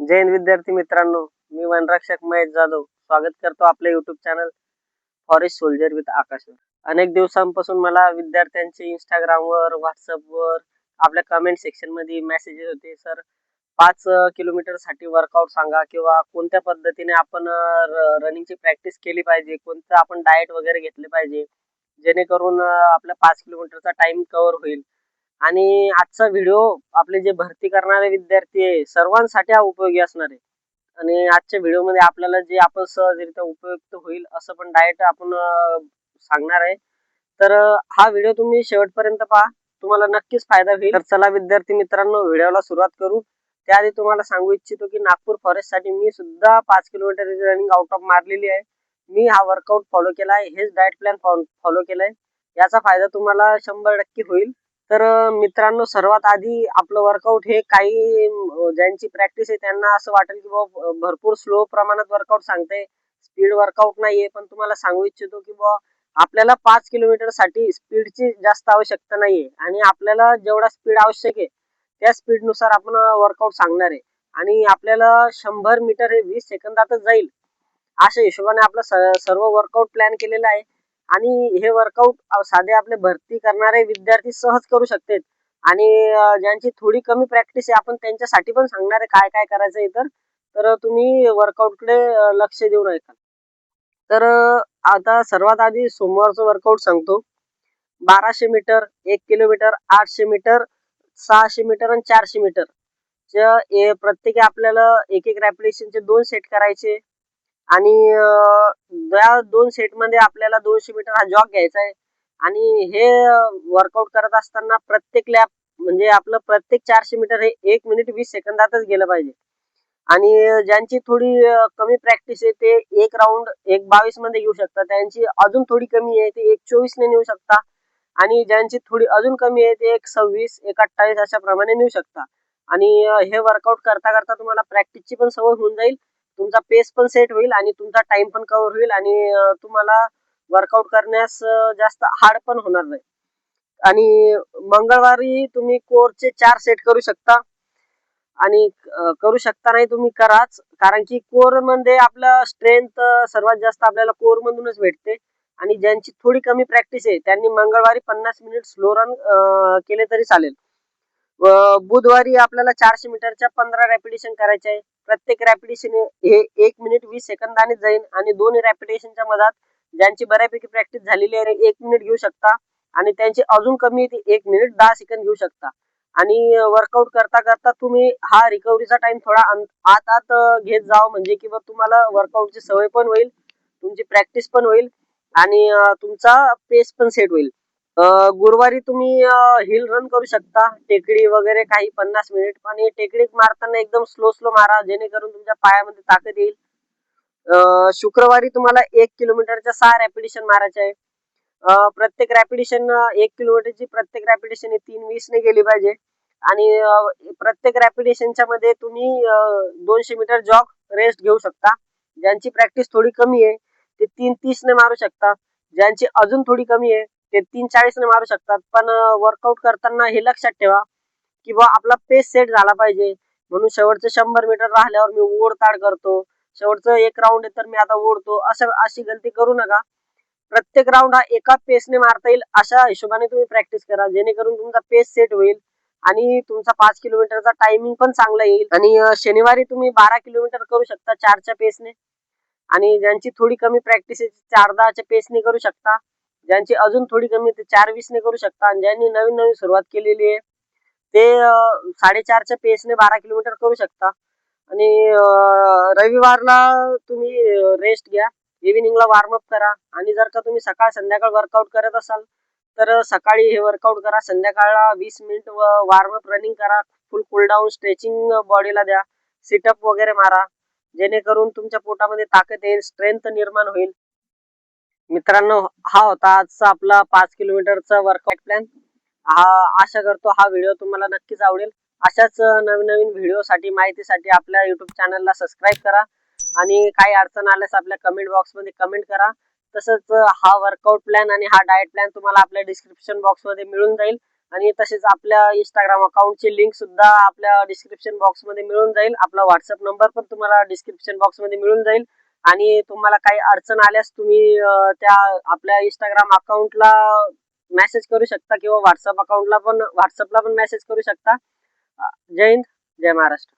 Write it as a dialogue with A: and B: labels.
A: जय हिंद विद्यार्थी मित्रांनो मी वनरक्षक महेश जाधव. स्वागत करतो आपल्या YouTube channel forest soldier with Akash अनेक दिवसांपासून मला विद्यार्थ्यांचे इंस्टाग्रामवर व्हॉट्सअपवर आपल्या कमेंट सेक्शनमध्ये मेसेजेस होते. सर पाच किलोमीटरसाठी वर्कआउट सांगा किंवा कोणत्या पद्धतीने आपण रनिंगची प्रॅक्टिस केली पाहिजे? कोणतं आपण डाएट वगैरे घेतले पाहिजे? जेणेकरून आपल्या पाच किलोमीटरचा टाइम कव्हर होईल. आणि आजचा व्हिडिओ आपले जे भरती करणारे विद्यार्थी आहे सर्वांसाठी हा उपयोगी असणार आहे. आणि आजच्या व्हिडिओमध्ये आपल्याला जे आपण सहजरित्या उपयुक्त होईल असं पण डाएट आपण सांगणार आहे. तर हा व्हिडिओ तुम्ही शेवटपर्यंत पहा. तुम्हाला नक्कीच फायदा होईल. तर चला विद्यार्थी मित्रांनो व्हिडिओला सुरुवात करू. त्याआधी तुम्हाला सांगू इच्छितो की नागपूर फॉरेस्टसाठी मी सुद्धा पाच किलोमीटर रनिंग आउट ऑफ मारलेली आहे. मी हा वर्कआउट फॉलो केला आहे. हेच डाएट प्लॅन फॉलो केलाय. याचा फायदा तुम्हाला शंभर टक्के होईल. तर मित्रांनो सर्वात आधी आपलं वर्कआउट हे काही ज्यांची प्रॅक्टिस आहे त्यांना असं वाटेल की बाबा भरपूर स्लो प्रमाणात वर्कआउट सांगते. स्पीड वर्कआउट नाहीये पण तुम्हाला सांगू इच्छितो की बाबा आपल्याला पाच किलोमीटरसाठी स्पीडची जास्त आवश्यकता नाहीये. आणि आपल्याला जेवढा स्पीड आवश्यक आहे त्या स्पीडनुसार आपण वर्कआउट सांगणार आहे. आणि आपल्याला शंभर मीटर हे वीस सेकंदातच जाईल. अशा हिशोबाने आपलं सर्व वर्कआउट प्लॅन केलेला आहे. आणि हे वर्कआउट साधे आपले भरती करणारे विद्यार्थी सहज करू शकतात. आणि ज्यांची थोडी कमी प्रॅक्टिस आहे आपण त्यांच्यासाठी पण सांगणार आहे काय काय करायचं इतर. तर तुम्ही वर्कआउटकडे लक्ष देऊ ऐका तर आता सर्वात आधी सोमवारचं वर्कआउट सांगतो. बाराशे मीटर एक किलोमीटर आठशे मीटर सहाशे मीटर आणि चारशे मीटर प्रत्येकी आपल्याला एक एक रॅपिडेशनचे दोन सेट करायचे. आणि या दोन सेटमध्ये आपल्याला दोनशे मीटर हा जॉग घ्यायचा आहे. आणि हे वर्कआउट करत असताना प्रत्येक लॅप म्हणजे आपलं प्रत्येक चारशे मीटर हे एक मिनिट वीस सेकंदातच गेलं पाहिजे. आणि ज्यांची थोडी कमी प्रॅक्टिस आहे ते एक राऊंड एक बावीसमध्ये घेऊ शकता त्यांची अजून थोडी कमी आहे ते एक चोवीसने नेऊ शकता. आणि ज्यांची थोडी अजून कमी आहे ते एक सव्वीस एक अठ्ठावीस अशा प्रमाणे नेऊ शकता. आणि हे वर्कआउट करता करता तुम्हाला प्रॅक्टिसची पण सवय होऊन जाईल. तुमचा पेस पण सेट होईल आणि तुमचा टाइम पण कव्हर होईल आणि तुम्हाला वर्कआउट करण्यास जास्त हार्ड पण होणार नाही. आणि मंगळवारी तुम्ही कोरचे चार सेट करू शकता. आणि करू शकता नाही तुम्ही कराच कारण की कोरमध्ये आपलं स्ट्रेंथ सर्वात जास्त आपल्याला कोर मधूनच भेटते. आणि ज्यांची थोडी कमी प्रॅक्टिस आहे त्यांनी मंगळवारी पन्नास मिनिट स्लो रन केले तरी चालेल. बुधवारी आपल्याला चारशे मीटरच्या पंधरा रॅपिडेशन करायचे आहे. प्रत्येक रॅपिडेशन हे एक मिनिट वीस सेकंदाने जाईल आणि दोन रॅपिडेशनच्या मधात ज्यांची बऱ्यापैकी प्रॅक्टिस झालेली आहे एक मिनिट घेऊ शकता आणि त्यांची अजून कमी एक मिनिट दहा सेकंद घेऊ शकता. आणि वर्कआउट करता करता तुम्ही हा रिकव्हरीचा टाइम थोडा आत आत घेत जाव म्हणजे किंवा तुम्हाला वर्कआउटची सवय पण होईल तुमची प्रॅक्टिस पण होईल आणि तुमचा पेस पण सेट होईल. गुरुवारी तुम्ही हिल रन करू शकता. टेकडी वगैरे काही पन्नास मिनिट आणि टेकडीत मारताना एकदम स्लो स्लो मारा. जेणेकरून तुमच्या पायामध्ये ताकद येईल. शुक्रवारी तुम्हाला एक किलोमीटरच्या सहा रॅपिडेशन मारायचे आहे. प्रत्येक रॅपिडेशन एक किलोमीटरची प्रत्येक रॅपिडेशन तीन वीसने गेली पाहिजे. आणि प्रत्येक रॅपिडेशनच्या मध्ये तुम्ही दोनशे मीटर जॉग रेस्ट घेऊ शकता. ज्यांची प्रॅक्टिस थोडी कमी आहे ते तीन तीसने मारू शकता. ज्यांची अजून थोडी कमी आहे ते तीन चाळीस ने मारू शकतात. पण वर्कआउट करताना हे लक्षात ठेवा की बा आपला पेस सेट झाला पाहिजे. म्हणून शेवटचं शंभर मीटर राहिल्यावर मी ओढताड करतो. शेवटचं एक राऊंड आहे तर मी आता ओढतो. असं अशी गलती करू नका. प्रत्येक राऊंड हा एका पेसने मारता येईल अशा हिशोबाने तुम्ही प्रॅक्टिस करा. जेणेकरून तुमचा पेस सेट होईल आणि तुमचा पाच किलोमीटरचा टायमिंग पण चांगला येईल. आणि शनिवारी तुम्ही बारा किलोमीटर करू शकता चारच्या पेसने आणि ज्यांची थोडी कमी प्रॅक्टिस आहे चार दहाच्या पेसने करू शकता. ज्यांची अजून थोडी कमी ते चार वीस ने करू शकता. आणि ज्यांनी नवीन नवीन सुरुवात केलेली आहे ते साडेचारच्या पेसने बारा किलोमीटर करू शकता. आणि रविवारला तुम्ही रेस्ट घ्या. इव्हिनिंगला वॉर्मअप करा. आणि जर का तुम्ही सकाळ संध्याकाळ वर्कआउट करत असाल तर सकाळी हे वर्कआउट करा. संध्याकाळला वीस मिनिट वॉर्मअप रनिंग करा. फुल कूलडाऊन स्ट्रेचिंग बॉडीला द्या. सिटअप वगैरे मारा. जेणेकरून तुमच्या पोटामध्ये ताकद येईल स्ट्रेंथ निर्माण होईल. मित्रांनो हा होता आजचा आपला पाच किलोमीटरचा वर्कआउट प्लॅन हा आशा करतो हा व्हिडिओ तुम्हाला नक्कीच आवडेल. अशाच नवीन नवीन व्हिडिओसाठी माहितीसाठी आपल्या युट्यूब चॅनलला सबस्क्राईब करा आणि काही अडचण आल्यास आपल्या कमेंट बॉक्समध्ये कमेंट करा. तसंच हा वर्कआउट प्लॅन आणि हा डाएट प्लॅन तुम्हाला आपल्या डिस्क्रिप्शन बॉक्समध्ये मिळून जाईल. आणि तसेच आपल्या इंस्टाग्राम अकाउंटची लिंक सुद्धा आपल्या डिस्क्रिप्शन बॉक्समध्ये मिळून जाईल. आपला व्हॉट्सअप नंबर पण तुम्हाला डिस्क्रिप्शन बॉक्समध्ये मिळून जाईल. आणि तुम्हाला काही अडचण आल्यास तुम्ही त्या आपल्या इंस्टाग्राम अकाउंटला मेसेज करू शकता किंवा व्हॉट्सअप अकाउंटला पण व्हॉट्सअपला पण मेसेज करू शकता. जय हिंद जय महाराष्ट्र.